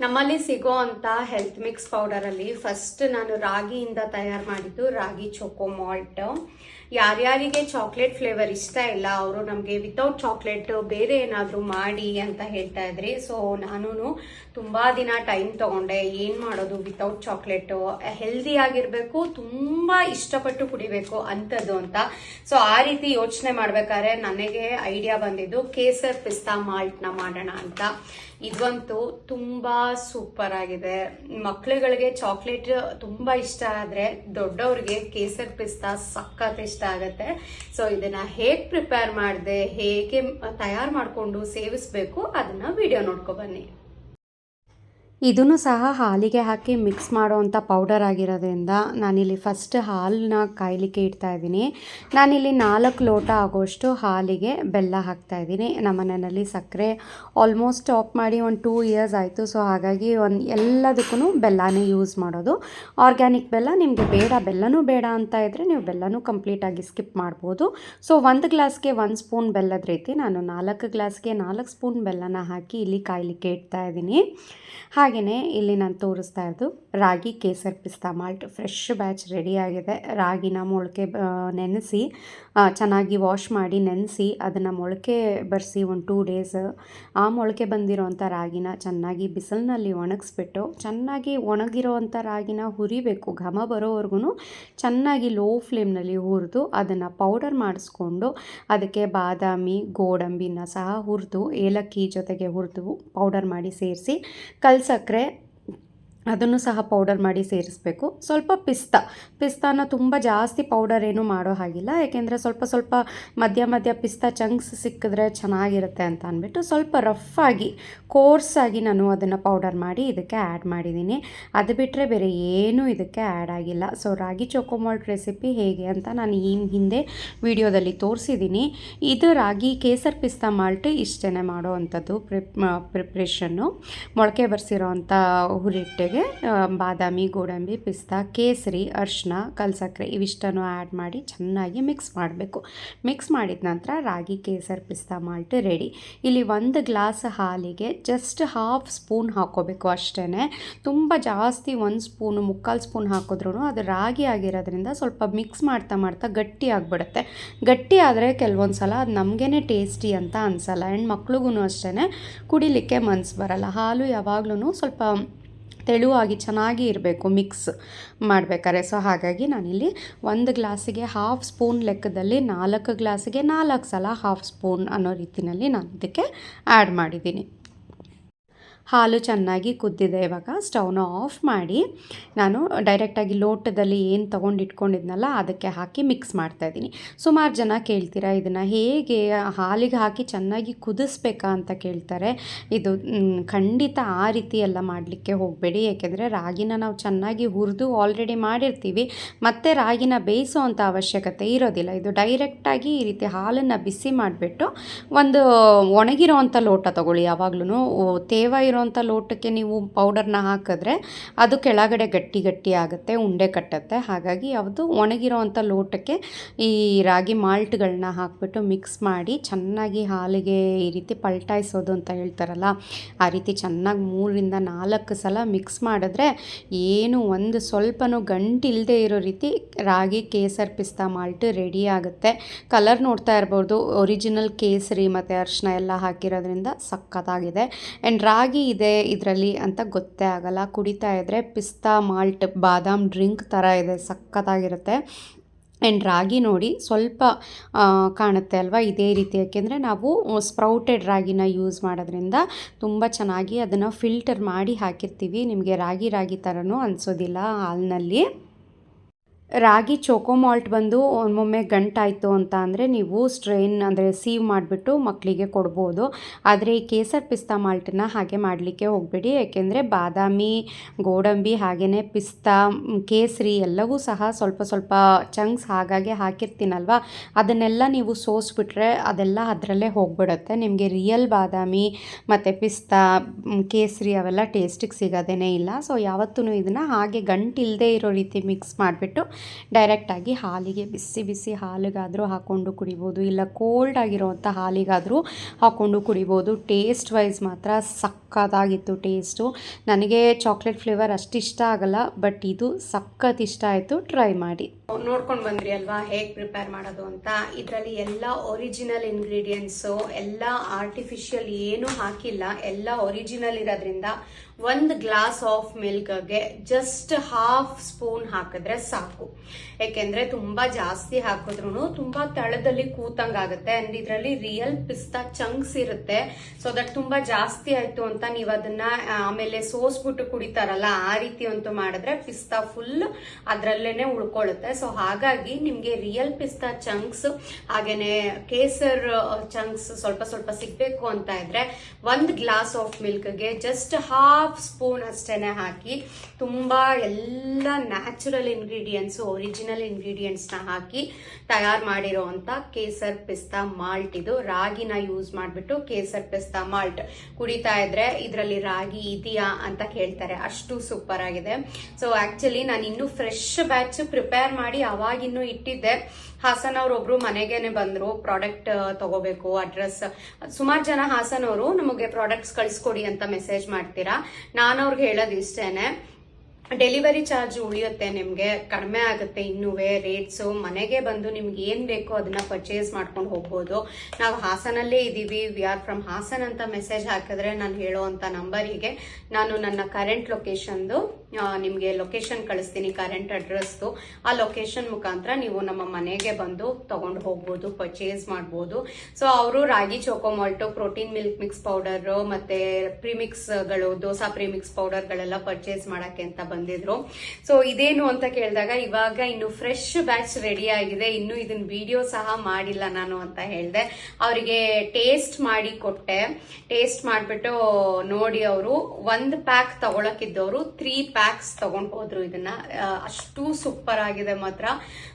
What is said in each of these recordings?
ನಮ್ಮಲ್ಲಿ ಸಿಗೋ ಅಂತ ಹೆಲ್ತ್ ಮಿಕ್ಸ್ ಪೌಡರಲ್ಲಿ ಫಸ್ಟ್ ನಾನು ರಾಗಿಯಿಂದ ತಯಾರು ಮಾಡಿದ್ದು ರಾಗಿ ಚೊಕೋ ಮಾಲ್ಟ್ ಯಾರ್ಯಾರಿಗೆ ಚಾಕ್ಲೇಟ್ ಫ್ಲೇವರ್ ಇಷ್ಟ ಇಲ್ಲ, ಅವರು ನಮಗೆ ವಿತೌಟ್ ಚಾಕ್ಲೇಟ್ ಬೇರೆ ಏನಾದರೂ ಮಾಡಿ ಅಂತ ಹೇಳ್ತಾ ಇದ್ರಿ ಸೊ ನಾನು ತುಂಬ ದಿನ ಟೈಮ್ ತಗೊಂಡೆ. ಏನು ಮಾಡೋದು ವಿತೌಟ್ ಚಾಕ್ಲೇಟು ಹೆಲ್ದಿ ಆಗಿರಬೇಕು, ತುಂಬ ಇಷ್ಟಪಟ್ಟು ಕುಡಿಬೇಕು ಅಂಥದ್ದು ಅಂತ. ಸೊ ಆ ರೀತಿ ಯೋಚನೆ ಮಾಡಬೇಕಾದ್ರೆ ನನಗೆ ಐಡಿಯಾ ಬಂದಿದ್ದು ಕೇಸರ್ ಪಿಸ್ತಾ ಮಾಲ್ಟ್ನ ಮಾಡೋಣ ಅಂತ. ಇದಂತೂ ತುಂಬ ಸೂಪರ್ ಆಗಿದೆ. ಮಕ್ಳುಗಳಿಗೆ ಚಾಕ್ಲೇಟ್ ತುಂಬ ಇಷ್ಟ ಆದರೆ ದೊಡ್ಡವ್ರಿಗೆ ಕೇಸರ್ ಪಿಸ್ತಾ ಸಖತ್ ಇಷ್ಟ ಆಗುತ್ತೆ. ಸೊ ಇದನ್ನ ಹೇಗೆ ಪ್ರಿಪೇರ್ ಮಾಡಿದೆ, ಹೇಗೆ ತಯಾರು ಮಾಡಿಕೊಂಡು ಸೇವಿಸ್ಬೇಕು, ಅದನ್ನ ವಿಡಿಯೋ ನೋಡ್ಕೊ ಬನ್ನಿ. ಇದನ್ನು ಸಹ ಹಾಲಿಗೆ ಹಾಕಿ ಮಿಕ್ಸ್ ಮಾಡುವಂಥ ಪೌಡರ್ ಆಗಿರೋದ್ರಿಂದ ನಾನಿಲ್ಲಿ ಫಸ್ಟ್ ಹಾಲನ್ನ ಕಾಯಲಿಕ್ಕೆ ಇಡ್ತಾ ಇದ್ದೀನಿ. ನಾನಿಲ್ಲಿ ನಾಲ್ಕು ಲೋಟ ಆಗೋಷ್ಟು ಹಾಲಿಗೆ ಬೆಲ್ಲ ಹಾಕ್ತಾ ಇದ್ದೀನಿ. ನಮ್ಮ ಮನೆಯಲ್ಲಿ ಸಕ್ಕರೆ ಆಲ್ಮೋಸ್ಟ್ ಆಫ್ ಮಾಡಿ ಒಂದು ಟೂ ಇಯರ್ಸ್ ಆಯಿತು. ಸೊ ಹಾಗಾಗಿ ಒಂದು ಎಲ್ಲದಕ್ಕೂ ಬೆಲ್ಲನೇ ಯೂಸ್ ಮಾಡೋದು. ಆರ್ಗ್ಯಾನಿಕ್ ಬೆಲ್ಲ, ನಿಮಗೆ ಬೇಡ ಬೆಲ್ಲನೂ ಬೇಡ ಅಂತ ಇದ್ದರೆ ನೀವು ಬೆಲ್ಲನೂ ಕಂಪ್ಲೀಟಾಗಿ ಸ್ಕಿಪ್ ಮಾಡ್ಬೋದು. ಸೊ ಒಂದು ಗ್ಲಾಸ್ಗೆ ಒಂದು ಸ್ಪೂನ್ ಬೆಲ್ಲದ ರೀತಿ ನಾನು ನಾಲ್ಕು ಗ್ಲಾಸ್ಗೆ ನಾಲ್ಕು ಸ್ಪೂನ್ ಬೆಲ್ಲನ ಹಾಕಿ ಇಲ್ಲಿ ಕಾಯಲಿಕ್ಕೆ ಇಡ್ತಾ ಇದ್ದೀನಿ. ಹಾಗೆಯೇ ಇಲ್ಲಿ ನಾನು ತೋರಿಸ್ತಾ ಇರೋದು. Ragi kesar pista malt fresh batch ರೆಡಿಯಾಗಿದೆ ರಾಗಿನ ಮೊಳಕೆ ನೆನೆಸಿ ಚೆನ್ನಾಗಿ ವಾಶ್ ಮಾಡಿ ನೆನೆಸಿ ಅದನ್ನು ಮೊಳಕೆ ಬರೆಸಿ ಒಂದು ಟೂ ಡೇಸ್ ಆ ಮೊಳಕೆ ಬಂದಿರೋವಂಥ ರಾಗಿನ ಚೆನ್ನಾಗಿ ಬಿಸಿಲಿನಲ್ಲಿ ಒಣಗಿಸ್ಬಿಟ್ಟು ಚೆನ್ನಾಗಿ ಒಣಗಿರೋವಂಥ ರಾಗಿನ ಹುರಿಬೇಕು. ಘಮ ಬರೋವರೆಗೂ ಚೆನ್ನಾಗಿ ಲೋ ಫ್ಲೇಮ್ನಲ್ಲಿ ಹುರಿದು ಅದನ್ನು ಪೌಡರ್ ಮಾಡಿಸ್ಕೊಂಡು ಅದಕ್ಕೆ ಬಾದಾಮಿ, ಗೋಡಂಬಿನ ಸಹ ಹುರಿದು ಏಲಕ್ಕಿ ಜೊತೆಗೆ ಹುರಿದು ಪೌಡರ್ ಮಾಡಿ ಸೇರಿಸಿ ಕಲ್ ಸಕ್ಕರೆ ಅದನ್ನು ಸಹ ಪೌಡರ್ ಮಾಡಿ ಸೇರಿಸಬೇಕು. ಸ್ವಲ್ಪ ಪಿಸ್ತಾ. ಪಿಸ್ತಾನ ತುಂಬ ಜಾಸ್ತಿ ಪೌಡರ್ ಏನು ಮಾಡೋ ಹಾಗಿಲ್ಲ. ಯಾಕೆಂದರೆ ಸ್ವಲ್ಪ ಸ್ವಲ್ಪ ಮಧ್ಯ ಮಧ್ಯ ಪಿಸ್ತಾ ಚಂಕ್ಸ್ ಸಿಕ್ಕಿದ್ರೆ ಚೆನ್ನಾಗಿರುತ್ತೆ ಅಂತ ಅಂದ್ಬಿಟ್ಟು ಸ್ವಲ್ಪ ರಫ್ ಆಗಿ ಕೋರ್ಸಾಗಿ ನಾನು ಅದನ್ನು ಪೌಡರ್ ಮಾಡಿ ಇದಕ್ಕೆ ಆ್ಯಡ್ ಮಾಡಿದ್ದೀನಿ. ಅದು ಬಿಟ್ಟರೆ ಬೇರೆ ಏನೂ ಇದಕ್ಕೆ ಆ್ಯಡ್ ಆಗಿಲ್ಲ. ಸೊ ರಾಗಿ ಚೊಕೊಮಾಲ್ಟ್ ರೆಸಿಪಿ ಹೇಗೆ ಅಂತ ನಾನು ಈ ಹಿಂದೆ ವಿಡಿಯೋದಲ್ಲಿ ತೋರಿಸಿದ್ದೀನಿ. ಇದು ರಾಗಿ ಕೇಸರ್ ಪಿಸ್ತಾ ಮಾಲ್ಟ್ ಇಷ್ಟೇ ಮಾಡೋ ಅಂಥದ್ದು ಪ್ರಿಪ್ ಪ್ರಿಪ್ರೇಷನ್ನು ಮೊಳಕೆ ಬರ್ಸಿರೋವಂಥ ಹುರಿಟ್ಟಿಗೆ ಆ, ಬಾದಾಮಿ ಗೋಡಂಬಿ ಪಿಸ್ತಾ ಕೇಸರಿ ಅರಿಶಿನ ಕಲ್ಸಕ್ಕರೆ ಇವಿಷ್ಟನ್ನು ಆ್ಯಡ್ ಮಾಡಿ ಚೆನ್ನಾಗಿ ಮಿಕ್ಸ್ ಮಾಡಬೇಕು. ಮಿಕ್ಸ್ ಮಾಡಿದ ನಂತರ ರಾಗಿ ಕೇಸರ್ ಪಿಸ್ತಾ ಮಾಲ್ಟ್ ರೆಡಿ ಇಲ್ಲಿ ಒಂದು ಗ್ಲಾಸ್ ಹಾಲಿಗೆ ಜಸ್ಟ್ ಹಾಫ್ ಸ್ಪೂನ್ ಹಾಕ್ಕೋಬೇಕು ಅಷ್ಟೇ ತುಂಬ ಜಾಸ್ತಿ ಒಂದು ಸ್ಪೂನು ಮುಕ್ಕಾಲು ಸ್ಪೂನ್ ಹಾಕಿದ್ರೂ ಅದು ರಾಗಿ ಆಗಿರೋದ್ರಿಂದ ಸ್ವಲ್ಪ ಮಿಕ್ಸ್ ಮಾಡ್ತಾ ಮಾಡ್ತಾ ಗಟ್ಟಿ ಆಗಿಬಿಡುತ್ತೆ. ಗಟ್ಟಿ ಆದರೆ ಕೆಲವೊಂದು ಸಲ ಅದು ನಮಗೇ ಟೇಸ್ಟಿ ಅಂತ ಅನಿಸಲ್ಲ. ಆ್ಯಂಡ್ ಮಕ್ಳಿಗೂ ಅಷ್ಟೇ ಕುಡಿಲಿಕ್ಕೆ ಮನ್ಸು ಬರಲ್ಲ. ಹಾಲು ಯಾವಾಗ್ಲೂ ಸ್ವಲ್ಪ ತೆಳುವಾಗಿ ಚೆನ್ನಾಗಿ ಇರಬೇಕು ಮಿಕ್ಸ್ ಮಾಡಬೇಕಾದ್ರೆ. ಸೊ ಹಾಗಾಗಿ ನಾನಿಲ್ಲಿ ಒಂದು ಗ್ಲಾಸಿಗೆ ಹಾಫ್ ಸ್ಪೂನ್ ಲೆಕ್ಕದಲ್ಲಿ ನಾಲ್ಕು ಗ್ಲಾಸಿಗೆ ನಾಲ್ಕು ಸಲ ಹಾಫ್ ಸ್ಪೂನ್ ಅನ್ನೋ ರೀತಿಯಲ್ಲಿ ನಾನು ಇದಕ್ಕೆ ಆ್ಯಡ್ ಮಾಡಿದ್ದೀನಿ. ಹಾಲು ಚೆನ್ನಾಗಿ ಕುದ್ದಿದೆ. ಇವಾಗ ಸ್ಟವ್ನ ಆಫ್ ಮಾಡಿ ನಾನು ಡೈರೆಕ್ಟಾಗಿ ಲೋಟದಲ್ಲಿ ಏನು ತೊಗೊಂಡು ಇಟ್ಕೊಂಡಿದ್ನಲ್ಲ, ಅದಕ್ಕೆ ಹಾಕಿ ಮಿಕ್ಸ್ ಮಾಡ್ತಾಯಿದ್ದೀನಿ ಸುಮಾರು ಜನ ಕೇಳ್ತೀರಾ ಇದನ್ನು? ಹೇಗೆ ಹಾಲಿಗೆ ಹಾಕಿ ಚೆನ್ನಾಗಿ ಕುದಿಸ್ಬೇಕಾ ಅಂತ ಕೇಳ್ತಾರೆ. ಇದು ಖಂಡಿತ ಆ ರೀತಿ ಎಲ್ಲ ಮಾಡಲಿಕ್ಕೆ ಹೋಗಬೇಡಿ. ಏಕೆಂದರೆ ರಾಗಿನ ನಾವು ಚೆನ್ನಾಗಿ ಹುರಿದು ಆಲ್ರೆಡಿ ಮಾಡಿರ್ತೀವಿ. ಮತ್ತು ರಾಗಿನ ಬೇಯಿಸೋ ಅಂಥ ಅವಶ್ಯಕತೆ ಇರೋದಿಲ್ಲ. ಇದು ಡೈರೆಕ್ಟಾಗಿ ಈ ರೀತಿ ಹಾಲನ್ನು ಬಿಸಿ ಮಾಡಿಬಿಟ್ಟು ಒಂದು ಒಣಗಿರೋ ಲೋಟ ತಗೊಳ್ಳಿ. ಯಾವಾಗ್ಲೂ ತೇವ ಇರೋವಂಥ ಲೋಟಕ್ಕೆ ನೀವು ಪೌಡರ್ನ ಹಾಕಿದ್ರೆ ಅದು ಕೆಳಗಡೆ ಗಟ್ಟಿ ಗಟ್ಟಿ ಆಗುತ್ತೆ, ಉಂಡೆ ಕಟ್ಟುತ್ತೆ. ಹಾಗಾಗಿ ಅದು ಒಣಗಿರೋಂಥ ಲೋಟಕ್ಕೆ ಈ ರಾಗಿ ಮಾಲ್ಟ್ಗಳನ್ನ ಹಾಕ್ಬಿಟ್ಟು ಮಿಕ್ಸ್ ಮಾಡಿ ಚೆನ್ನಾಗಿ ಹಾಲಿಗೆ ಈ ರೀತಿ ಪಲ್ಟಾಯಿಸೋದು ಅಂತ ಹೇಳ್ತಾರಲ್ಲ, ಆ ರೀತಿ ಚೆನ್ನಾಗಿ ಮೂರರಿಂದ ನಾಲ್ಕು ಸಲ ಮಿಕ್ಸ್ ಮಾಡಿದ್ರೆ ಏನು ಒಂದು ಸ್ವಲ್ಪನೂ ಗಂಟಿಲ್ಲದೆ ಇರೋ ರೀತಿ ರಾಗಿ, ಕೇಸರ್ ಪಿಸ್ತಾ ಮಾಲ್ಟ್ ರೆಡಿ ಆಗುತ್ತೆ. ಕಲರ್ ನೋಡ್ತಾ ಇರ್ಬೋದು ಒರಿಜಿನಲ್ ಕೇಸರಿ ಮತ್ತು ಅರಿಶಿನ ಎಲ್ಲ ಹಾಕಿರೋದ್ರಿಂದ ಸಖತ್ತಾಗಿದೆ ಆ್ಯಂಡ್ ರಾಗಿ ಇದೆ ಇದರಲ್ಲಿ ಅಂತ ಗೊತ್ತೇ ಆಗಲ್ಲ. ಕುಡಿತಾ ಇದ್ದರೆ ಪಿಸ್ತಾ, ಮಾಲ್ಟ್, ಬಾದಾಮ್ ಡ್ರಿಂಕ್ ಥರ ಇದೆ, ಸಖತ್ತಾಗಿರುತ್ತೆ. ಆ್ಯಂಡ್ ರಾಗಿ ನೋಡಿ ಸ್ವಲ್ಪ ಕಾಣುತ್ತೆ ಅಲ್ವಾ ಇದೇ ರೀತಿ. ಯಾಕೆಂದರೆ ನಾವು ಸ್ಪ್ರೌಟೆಡ್ ರಾಗಿನ ಯೂಸ್ ಮಾಡೋದ್ರಿಂದ ತುಂಬ ಚೆನ್ನಾಗಿ ಅದನ್ನು ಫಿಲ್ಟರ್ ಮಾಡಿ ಹಾಕಿರ್ತೀವಿ. ನಿಮಗೆ ರಾಗಿ ರಾಗಿ ಥರನೂ ಅನಿಸೋದಿಲ್ಲ ಹಾಲಿನಲ್ಲಿ. ರಾಗಿ ಚೋಕೋ ಮಾಲ್ಟ್ ಬಂದು ಒಮ್ಮೊಮ್ಮೆ ಗಂಟಾಯಿತು ಅಂತ ಅಂದರೆ ನೀವು ಸ್ಟ್ರೈನ್ ಅಂದರೆ ಸೀವ್ ಮಾಡಿಬಿಟ್ಟು ಮಕ್ಕಳಿಗೆ ಕೊಡ್ಬೋದು. ಆದರೆ ಈ ಕೇಸರ್ ಪಿಸ್ತಾ ಮಾಲ್ಟನ್ನ ಹಾಗೆ ಮಾಡಲಿಕ್ಕೆ ಹೋಗಬೇಡಿ. ಏಕೆಂದರೆ ಬಾದಾಮಿ, ಗೋಡಂಬಿ ಹಾಗೆಯೇ ಪಿಸ್ತಾ, ಕೇಸರಿ ಎಲ್ಲವೂ ಸಹ ಸ್ವಲ್ಪ ಸ್ವಲ್ಪ ಚಂಕ್ಸ್ ಹಾಗಾಗಿ ಹಾಕಿರ್ತೀನಲ್ವ? ಅದನ್ನೆಲ್ಲ ನೀವು ಸೋಸ್ಬಿಟ್ರೆ ಅದೆಲ್ಲ ಅದರಲ್ಲೇ ಹೋಗ್ಬಿಡುತ್ತೆ. ನಿಮಗೆ ರಿಯಲ್ ಬಾದಾಮಿ ಮತ್ತು ಪಿಸ್ತಾ, ಕೇಸರಿ ಅವೆಲ್ಲ ಟೇಸ್ಟಿಗೆ ಸಿಗೋದೇ ಇಲ್ಲ. ಸೊ ಯಾವತ್ತೂ ಇದನ್ನು ಹಾಗೆ ಗಂಟಿಲ್ಲದೆ ಇರೋ ರೀತಿ ಮಿಕ್ಸ್ ಮಾಡಿಬಿಟ್ಟು ಡೈರೆಕ್ಟಾಗಿ ಹಾಲಿಗೆ ಬಿಸಿ ಬಿಸಿ ಹಾಲಿಗಾದರೂ ಹಾಕ್ಕೊಂಡು ಕುಡಿಬೋದು, ಇಲ್ಲ ಕೋಲ್ಡ್ ಆಗಿರೋವಂಥ ಹಾಲಿಗಾದರೂ ಹಾಕ್ಕೊಂಡು ಕುಡಿಬೋದು. ಟೇಸ್ಟ್ ವೈಸ್ ಮಾತ್ರ ಸಕ್ಕತ್ತಾಗಿತ್ತು ಟೇಸ್ಟು ನನಗೆ ಚಾಕ್ಲೇಟ್ ಫ್ಲೇವರ್ ಅಷ್ಟು ಇಷ್ಟ ಆಗಲ್ಲ ಬಟ್ ಇದು ಸಖತ್ ಇಷ್ಟ ಆಯಿತು. ಟ್ರೈ ಮಾಡಿ. ನೋಡ್ಕೊಂಡು ಬಂದ್ರಿ ಅಲ್ವಾ? ಹೇಗೆ ಪ್ರಿಪೇರ್ ಮಾಡೋದು ಅಂತ? ಇದರಲ್ಲಿ ಎಲ್ಲ ಒರಿಜಿನಲ್ ಇಂಗ್ರೀಡಿಯೆಂಟ್ಸು ಎಲ್ಲ ಆರ್ಟಿಫಿಷಿಯಲ್ ಏನೂ ಹಾಕಿಲ್ಲ. ಎಲ್ಲ ಒರಿಜಿನಲ್ ಇರೋದ್ರಿಂದ ಒಂದು ಗ್ಲಾಸ್ ಆಫ್ ಮಿಲ್ಕ್ಗೆ ಜಸ್ಟ್ ಹಾಫ್ ಸ್ಪೂನ್ ಹಾಕಿದ್ರೆ ಸಾಕು. ಯಾಕೆಂದ್ರೆ ತುಂಬಾ ಜಾಸ್ತಿ ಹಾಕಿದ್ರು ತುಂಬಾ ತಳದಲ್ಲಿ ಕೂತಂಗಾಗುತ್ತೆ ಅಂಡ್ ಇದರಲ್ಲಿ ರಿಯಲ್ ಪಿಸ್ತಾ ಚಂಕ್ಸ್ ಇರುತ್ತೆ. ಸೊ ದಟ್ ತುಂಬಾ ಜಾಸ್ತಿ ಆಯ್ತು ಅಂತ ನೀವು ಅದನ್ನ ಆಮೇಲೆ ಸೋಸ್ಬಿಟ್ಟು ಕುಡಿತಾರಲ್ಲ, ಆ ರೀತಿ ಅಂತೂ ಮಾಡಿದ್ರೆ ಪಿಸ್ತಾ ಫುಲ್ ಅದ್ರಲ್ಲೇನೆ ಉಳ್ಕೊಳ್ಳುತ್ತೆ. ಸೊ ಹಾಗಾಗಿ ನಿಮ್ಗೆ ರಿಯಲ್ ಪಿಸ್ತಾ ಚಂಕ್ಸ್ ಹಾಗೇನೆ ಕೇಸರ್ ಚಂಕ್ಸ್ ಸ್ವಲ್ಪ ಸ್ವಲ್ಪ ಸಿಗ್ಬೇಕು ಅಂತ ಇದ್ರೆ ಒಂದ್ ಗ್ಲಾಸ್ ಆಫ್ ಮಿಲ್ಕ್ಗೆ ಜಸ್ಟ್ ಹಾಫ್ ಸ್ಪೂನ್ ಅಷ್ಟೇನೆ ಹಾಕಿ ತುಂಬಾ ಎಲ್ಲ ನ್ಯಾಚುರಲ್ ಇಂಗ್ರೀಡಿಯೆಂಟ್ಸ್ ಒರಿಜಿನಲ್ ಇಂಗ್ರೀಡಿಯೆಂಟ್ಸ್ನ ಹಾಕಿ ತಯಾರು ಮಾಡಿರೋವಂಥ ಕೇಸರ್ ಪಿಸ್ತಾ ಮಾಲ್ಟ್ ಇದು. ರಾಗಿನ ಯೂಸ್ ಮಾಡಿಬಿಟ್ಟು ಕೇಸರ್ ಪಿಸ್ತಾ ಮಾಲ್ಟ್ ಕುಡಿತಾ ಇದ್ರೆ ಇದರಲ್ಲಿ ರಾಗಿ ಇದೆಯಾ ಅಂತ ಕೇಳ್ತಾರೆ. ಅಷ್ಟು ಸೂಪರ್ ಆಗಿದೆ. ಸೊ ಆಕ್ಚುಲಿ ನಾನು ಇನ್ನೂ ಫ್ರೆಶ್ ಬ್ಯಾಚ್ ಪ್ರಿಪೇರ್ ಮಾಡಿ ಅವಾಗಿನ್ನೂ ಇಟ್ಟಿದ್ದೆ. ಹಾಸನ್ ಅವ್ರೊಬ್ರು ಮನೆಗೇನೆ ಬಂದ್ರು. ಪ್ರಾಡಕ್ಟ್ ತಗೋಬೇಕು ಅಡ್ರೆಸ್ ಸುಮಾರು ಜನ ಹಾಸನ್ ಅವರು ನಮಗೆ ಪ್ರಾಡಕ್ಟ್ಸ್ ಕಳಿಸ್ಕೊಡಿ ಅಂತ ಮೆಸೇಜ್ ಮಾಡ್ತೀರಾ? ನಾನು ಅವ್ರಿಗೆ ಹೇಳೋದು ಇಷ್ಟೇನೆ. ಡೆಲಿವರಿ ಚಾರ್ಜ್ ಉಳಿಯುತ್ತೆ, ನಿಮಗೆ ಕಡಿಮೆ ಆಗುತ್ತೆ ಇನ್ನೂ ರೇಟ್ಸು ಮನೆಗೆ ಬಂದು ನಿಮ್ಗೆ ಏನು ಬೇಕೋ ಅದನ್ನ ಪರ್ಚೇಸ್ ಮಾಡ್ಕೊಂಡು ಹೋಗ್ಬೋದು. ನಾವು ಹಾಸನಲ್ಲೇ ಇದ್ದೀವಿ ವಿ ಆರ್ ಫ್ರಮ್ ಹಾಸನ್ ಅಂತ ಮೆಸೇಜ್ ಹಾಕಿದ್ರೆ ನಾನು ಹೇಳೋವಂಥ ನಂಬರಿಗೆ ನಾನು ನನ್ನ ಕರೆಂಟ್ ಲೊಕೇಶನ್ದು ನಿಮಗೆ ಲೊಕೇಶನ್ ಕಳಿಸ್ತೀನಿ ಕರೆಂಟ್ ಅಡ್ರೆಸ್ದು ಆ ಲೊಕೇಶನ್ ಮುಖಾಂತರ ನೀವು ನಮ್ಮ ಮನೆಗೆ ಬಂದು ತಗೊಂಡು ಹೋಗ್ಬೋದು ಪರ್ಚೇಸ್ ಮಾಡ್ಬೋದು. ಸೊ ಅವರು ragi choco malt protein milk mix powder ಮತ್ತೆ ಪ್ರಿಮಿಕ್ಸ್ಗಳು ದೋಸಾ ಪ್ರಿಮಿಕ್ಸ್ ಪೌಡರ್ಗಳೆಲ್ಲ ಪರ್ಚೇಸ್ ಮಾಡಕ್ಕೆ ಅಂತ ಬಂದಿದ್ರು. ಸೊ ಇದೇನು ಅಂತ ಕೇಳಿದಾಗ ಇವಾಗ ಇನ್ನು ಫ್ರೆಶ್ ಬ್ಯಾಚ್ ರೆಡಿ ಆಗಿದೆ. ಇನ್ನು ಇದನ್ನ ವಿಡಿಯೋ ಸಹ ಮಾಡಿಲ್ಲ ನಾನು ಅಂತ ಹೇಳಿದೆ. ಅವರಿಗೆ ಟೇಸ್ಟ್ ಮಾಡಿ ಕೊಟ್ಟೆ. ಟೇಸ್ಟ್ ಮಾಡಿಬಿಟ್ಟು ನೋಡಿ ಅವರು. ಒಂದು ಪ್ಯಾಕ್ ತಗೊಳಕಿದ್ದವರು ತ್ರೀ ಪ್ಯಾಕ್ಸ್ ತಗೊಂಡ್ ಹೋದ್ರು ಇದನ್ನ. ಅಷ್ಟು ಸೂಪರ್ ಆಗಿದೆ ಮಾತ್ರ.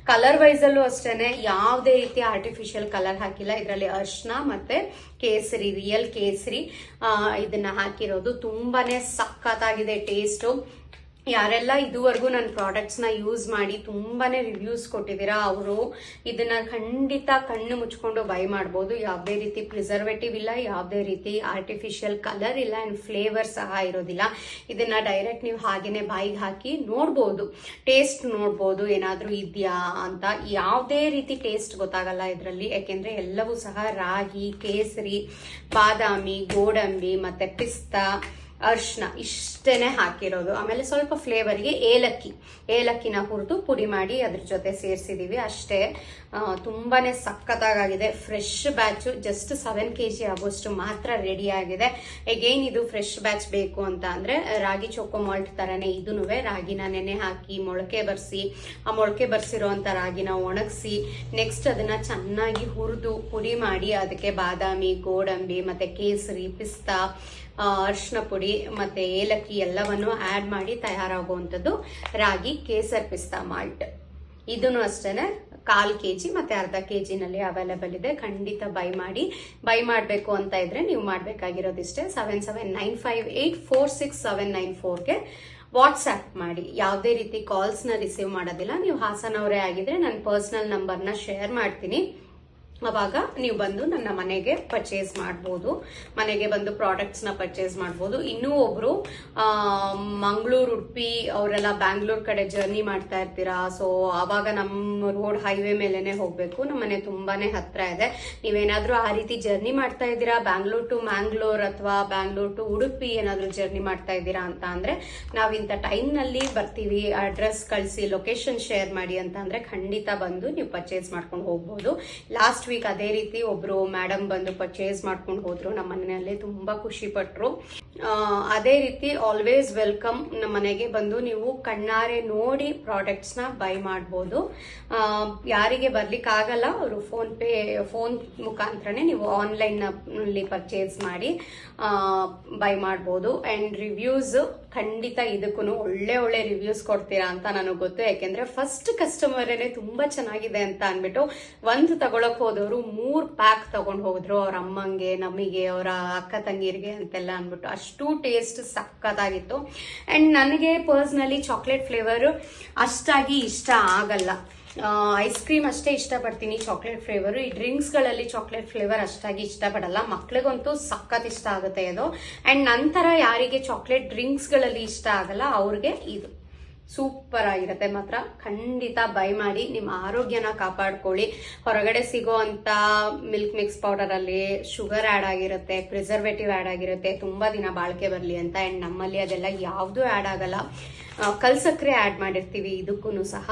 ಕಲರ್ ಅಲ್ಲೂ ಅಷ್ಟೇನೆ. ಯಾವುದೇ ರೀತಿ ಆರ್ಟಿಫಿಷಿಯಲ್ ಕಲರ್ ಹಾಕಿಲ್ಲ. ಇದರಲ್ಲಿ ಅರ್ಶನ ಮತ್ತೆ ಕೇಸರಿ ರಿಯಲ್ ಕೇಸರಿ ಇದನ್ನ ಹಾಕಿರೋದು. ತುಂಬಾನೇ ಸಖತ್ತಾಗಿದೆ ಟೇಸ್ಟು ಯಾರೆಲ್ಲ ಇದುವರೆಗೂ ನನ್ನ ಪ್ರಾಡಕ್ಟ್ಸ್ನ ಯೂಸ್ ಮಾಡಿ ತುಂಬಾನೇ ರಿವ್ಯೂಸ್ ಕೊಟ್ಟಿದ್ದೀರಾ, ಅವರು ಇದನ್ನ ಖಂಡಿತ ಕಣ್ಣು ಮುಚ್ಕೊಂಡು ಬೈ ಮಾಡ್ಬೋದು. ಯಾವುದೇ ರೀತಿ ಪ್ರಿಸರ್ವೇಟಿವ್ ಇಲ್ಲ, ಯಾವುದೇ ರೀತಿ ಆರ್ಟಿಫಿಷಿಯಲ್ ಕಲರ್ ಇಲ್ಲ ಅಂಡ್ ಫ್ಲೇವರ್ ಸಹ ಇರೋದಿಲ್ಲ. ಇದನ್ನ ಡೈರೆಕ್ಟ್ ನೀವು ಹಾಗೇನೆ ಬಾಯಿಗೆ ಹಾಕಿ ನೋಡ್ಬೋದು. ಟೇಸ್ಟ್ ನೋಡ್ಬೋದು, ಏನಾದರೂ ಇದೆಯಾ ಅಂತ. ಯಾವುದೇ ರೀತಿ ಟೇಸ್ಟ್ ಗೊತ್ತಾಗಲ್ಲ ಇದರಲ್ಲಿ. ಯಾಕೆಂದರೆ ಎಲ್ಲವೂ ಸಹ ರಾಗಿ, ಕೇಸರಿ, ಬಾದಾಮಿ, ಗೋಡಂಬಿ, ಮತ್ತು ಪಿಸ್ತಾ ಅರ್ಶಿನ ಇಷ್ಟೇನೆ ಹಾಕಿರೋದು. ಆಮೇಲೆ ಸ್ವಲ್ಪ ಫ್ಲೇವರ್ಗೆ ಏಲಕ್ಕಿ. ಏಲಕ್ಕಿನ ಹುರಿದು ಪುಡಿ ಮಾಡಿ ಅದ್ರ ಜೊತೆ ಸೇರಿಸಿದೀವಿ ಅಷ್ಟೇ. ಆ, ತುಂಬಾನೇ ಸಖತ್ತಾಗಿದೆ fresh batch just seven K G ಆಗೋಷ್ಟು ಮಾತ್ರ ರೆಡಿ ಆಗಿದೆ. ಎಗೈನ್ ಇದು ಫ್ರೆಶ್ ಬ್ಯಾಚ್ ಬೇಕು ಅಂತ ಅಂದ್ರೆ ರಾಗಿ ಚೊಕೋ ಮಾಲ್ಟ್ ತರನೇ ಇದೂ ರಾಗಿನ ನೆನೆ ಹಾಕಿ ಮೊಳಕೆ ಬರ್ಸಿ ಆ ಮೊಳಕೆ ಬರ್ಸಿರೋಂಥ ರಾಗಿನ ಒಣಗಿಸಿ ನೆಕ್ಸ್ಟ್ ಅದನ್ನ ಚೆನ್ನಾಗಿ ಹುರಿದು ಪುಡಿ ಮಾಡಿ ಅದಕ್ಕೆ ಬಾದಾಮಿ ಗೋಡಂಬಿ ಮತ್ತೆ ಕೇಸರಿ ಪಿಸ್ತಾ ಅರ್ಶನ ಪುಡಿ ಮತ್ತೆ ಏಲಕ್ಕಿ ಎಲ್ಲವನ್ನು ಆಡ್ ಮಾಡಿ ತಯಾರಾಗುವಂತದ್ದು ರಾಗಿ ಕೇಸರ್ ಪಿಸ್ತಾ ಮಾಲ್ಟ್ ಇದನ್ನು ಅಷ್ಟೇನೆ. ಕಾಲ್ ಕೆ ಜಿ ಮತ್ತೆ ಅರ್ಧ ಕೆ ಜಿನಲ್ಲಿ ಅವೈಲೇಬಲ್ ಇದೆ. ಖಂಡಿತ ಬೈ ಮಾಡಿ. ಬೈ ಮಾಡಬೇಕು ಅಂತ ಇದ್ರೆ ನೀವು ಮಾಡಬೇಕಾಗಿರೋದಿಷ್ಟೇ seven seven nine five eight four six seven nine ಫೋರ್ಗೆ WhatsApp ಮಾಡಿ. ಯಾವುದೇ ರೀತಿ ಕಾಲ್ಸ್ನ ರಿಸೀವ್ ಮಾಡೋದಿಲ್ಲ. ನೀವು ಹಾಸನವರೇ ಆಗಿದ್ರೆ ನನ್ನ ಪರ್ಸನಲ್ ನಂಬರ್ನ ಶೇರ್ ಮಾಡ್ತೀನಿ. ಅವಾಗ ನೀವು ಬಂದು ನನ್ನ ಮನೆಗೆ ಪರ್ಚೇಸ್ ಮಾಡ್ಬೋದು. ಮನೆಗೆ ಬಂದು ಪ್ರಾಡಕ್ಟ್ಸ್ನ ಪರ್ಚೇಸ್ ಮಾಡ್ಬೋದು. ಇನ್ನೂ ಒಬ್ರು ಮಂಗಳೂರು, ಉಡುಪಿ ಅವರೆಲ್ಲ ಬ್ಯಾಂಗ್ಳೂರ್ ಕಡೆ ಜರ್ನಿ ಮಾಡ್ತಾ ಇರ್ತೀರಾ? ಸೊ ಆವಾಗ ನಮ್ಮ ರೋಡ್ ಹೈವೇ ಮೇಲೆನೆ ಹೋಗ್ಬೇಕು. ನಮ್ಮ ಮನೆ ತುಂಬಾನೇ ಹತ್ರ ಇದೆ. ನೀವೇನಾದ್ರೂ ಆ ರೀತಿ ಜರ್ನಿ ಮಾಡ್ತಾ ಇದ್ದೀರಾ? ಬ್ಯಾಂಗ್ಳೂರ್ ಟು ಮ್ಯಾಂಗ್ಳೂರ್ ಅಥವಾ ಬ್ಯಾಂಗ್ಳೂರ್ ಟು ಉಡುಪಿ ಏನಾದ್ರೂ ಜರ್ನಿ ಮಾಡ್ತಾ ಇದ್ದೀರಾ ಅಂತ ಅಂದ್ರೆ, ನಾವು ಇಂಥ ಟೈಮ್ನಲ್ಲಿ ಬರ್ತೀವಿ. ಅಡ್ರೆಸ್ ಕಳಿಸಿ ಲೊಕೇಶನ್ ಶೇರ್ ಮಾಡಿ ಅಂತ ಅಂದ್ರೆ ಖಂಡಿತ ಬಂದು ನೀವು ಪರ್ಚೇಸ್ ಮಾಡ್ಕೊಂಡು ಹೋಗ್ಬೋದು. ಲಾಸ್ಟ್ ವೀಕ್ ಅದೇ ರೀತಿ ಒಬ್ರು ಮೇಡಮ್ ಬಂದು ಪರ್ಚೇಸ್ ಮಾಡ್ಕೊಂಡು ಹೋದ್ರು. ನಮ್ಮ ಮನೆಯಲ್ಲಿ ತುಂಬಾ ಖುಷಿ ಪಟ್ರು. ಅದೇ ರೀತಿ ಆಲ್ವೇಸ್ ವೆಲ್ಕಮ್ ನಮ್ಮ ಮನೆಗೆ ಬಂದು ನೀವು ಕಣ್ಣಾರೆ ನೋಡಿ ಪ್ರಾಡಕ್ಟ್ಸ್ನ ಬೈ ಮಾಡ್ಬೋದು. ಯಾರಿಗೆ ಬರ್ಲಿಕ್ಕಾಗಲ್ಲ ಅವರು ಫೋನ್ ಪೇ ಫೋನ್ ಮುಖಾಂತರನೇ ನೀವು ಆನ್ಲೈನ್ನಲ್ಲಿ ಪರ್ಚೇಸ್ ಮಾಡಿ ಬೈ ಮಾಡ್ಬೋದು. ಅಂಡ್ ರಿವ್ಯೂಸ್ ಖಂಡಿತ ಇದಕ್ಕೂ ಒಳ್ಳೆ ಒಳ್ಳೆ ರಿವ್ಯೂಸ್ ಕೊಡ್ತೀರಾ ಅಂತ ನನಗೆ ಗೊತ್ತು. ಯಾಕೆಂದ್ರೆ ಫಸ್ಟ್ ಕಸ್ಟಮರೇನೆ ತುಂಬಾ ಚೆನ್ನಾಗಿದೆ ಅಂತ ಅಂದ್ಬಿಟ್ಟು ಒಂದು ತಗೊಳಕ್ ಹೋದವರು ಮೂರ್ ಪ್ಯಾಕ್ ತಗೊಂಡು ಹೋದ್ರು. ಅವ್ರ ಅಮ್ಮಂಗೆ, ನಮಗೆ, ಅವರ ಅಕ್ಕ ತಂಗಿರಿಗೆ ಅಂತೆಲ್ಲ ಅಂದ್ಬಿಟ್ಟು ಅಷ್ಟು ಅಷ್ಟು ಟೇಸ್ಟ್ ಸಕ್ಕತ್ತಾಗಿತ್ತು ಆ್ಯಂಡ್ ನನಗೆ ಪರ್ಸ್ನಲಿ ಚಾಕ್ಲೇಟ್ ಫ್ಲೇವರ್ ಅಷ್ಟಾಗಿ ಇಷ್ಟ ಆಗಲ್ಲ. ಐಸ್ ಕ್ರೀಮ್ ಅಷ್ಟೇ ಇಷ್ಟಪಡ್ತೀನಿ ಚಾಕ್ಲೇಟ್ ಫ್ಲೇವರು ಈ ಡ್ರಿಂಕ್ಸ್ಗಳಲ್ಲಿ ಚಾಕ್ಲೇಟ್ ಫ್ಲೇವರ್ ಅಷ್ಟಾಗಿ ಇಷ್ಟಪಡಲ್ಲ. ಮಕ್ಳಿಗಂತೂ ಸಖತ್ ಇಷ್ಟ ಆಗುತ್ತೆ ಅದು. ಆ್ಯಂಡ್ ನಂತರ ಯಾರಿಗೆ ಚಾಕ್ಲೇಟ್ ಡ್ರಿಂಕ್ಸ್ಗಳಲ್ಲಿ ಇಷ್ಟ ಆಗಲ್ಲ, ಅವ್ರಿಗೆ ಇದು. ಸೂಪರ್ ಆಗಿರುತ್ತೆ. ಮಾತ್ರ ಖಂಡಿತ ಬೈ ಮಾಡಿ ನಿಮ್ಮ ಆರೋಗ್ಯನ ಕಾಪಾಡ್ಕೊಳ್ಳಿ. ಹೊರಗಡೆ ಸಿಗೋ ಮಿಲ್ಕ್ ಮಿಕ್ಸ್ ಪೌಡರ್ ಅಲ್ಲಿ ಶುಗರ್ ಆಡ್ ಆಗಿರುತ್ತೆ ಪ್ರಿಸರ್ವೇಟಿವ್ ಆಡ್ ಆಗಿರುತ್ತೆ. ತುಂಬಾ ದಿನ ಬಾಳಿಕೆ ಬರಲಿ ಅಂತ. ಅಂಡ್ ನಮ್ಮಲ್ಲಿ ಅದೆಲ್ಲ ಯಾವ್ದು ಆಡ್ ಆಗಲ್ಲ. ಕಲ್ಸಕ್ರೆ ಆಡ್ ಮಾಡಿರ್ತೀವಿ. ಇದಕ್ಕೂ ಸಹ.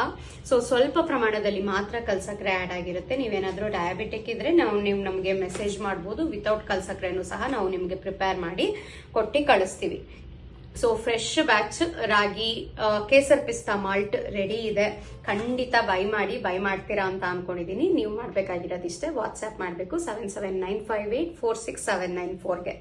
ಸೊ ಸ್ವಲ್ಪ ಪ್ರಮಾಣದಲ್ಲಿ ಮಾತ್ರ ಕಲ್ಸಕ್ರೆ ಆಡ್ ಆಗಿರುತ್ತೆ. ನೀವೇನಾದ್ರೂ ಡಯಾಬಿಟಿಕ್ ಇದ್ರೆ ನಾವು ನೀವು ನಮಗೆ ಮೆಸೇಜ್ ಮಾಡ್ಬೋದು. ವಿತೌಟ್ ಕಲ್ಸಕ್ರೆನೂ ಸಹ ನಾವು ನಿಮಗೆ ಪ್ರಿಪೇರ್ ಮಾಡಿ ಕೊಟ್ಟು ಕಳಿಸ್ತೀವಿ. So fresh batch ragi kesar pista malt ready ಇದೆ. ಖಂಡಿತ ಬೈ ಮಾಡಿ ಬೈ ಮಾಡ್ತೀರಾ ಅಂತ ಅನ್ಕೊಂಡಿದೀನಿ. ನೀವು ಮಾಡ್ಬೇಕಾಗಿರೋದಿಷ್ಟೇ ವಾಟ್ಸ್ಆ್ಯಪ್ ಮಾಡಬೇಕು seven seven nine five eight four six seven nine ಫೋರ್ಗೆ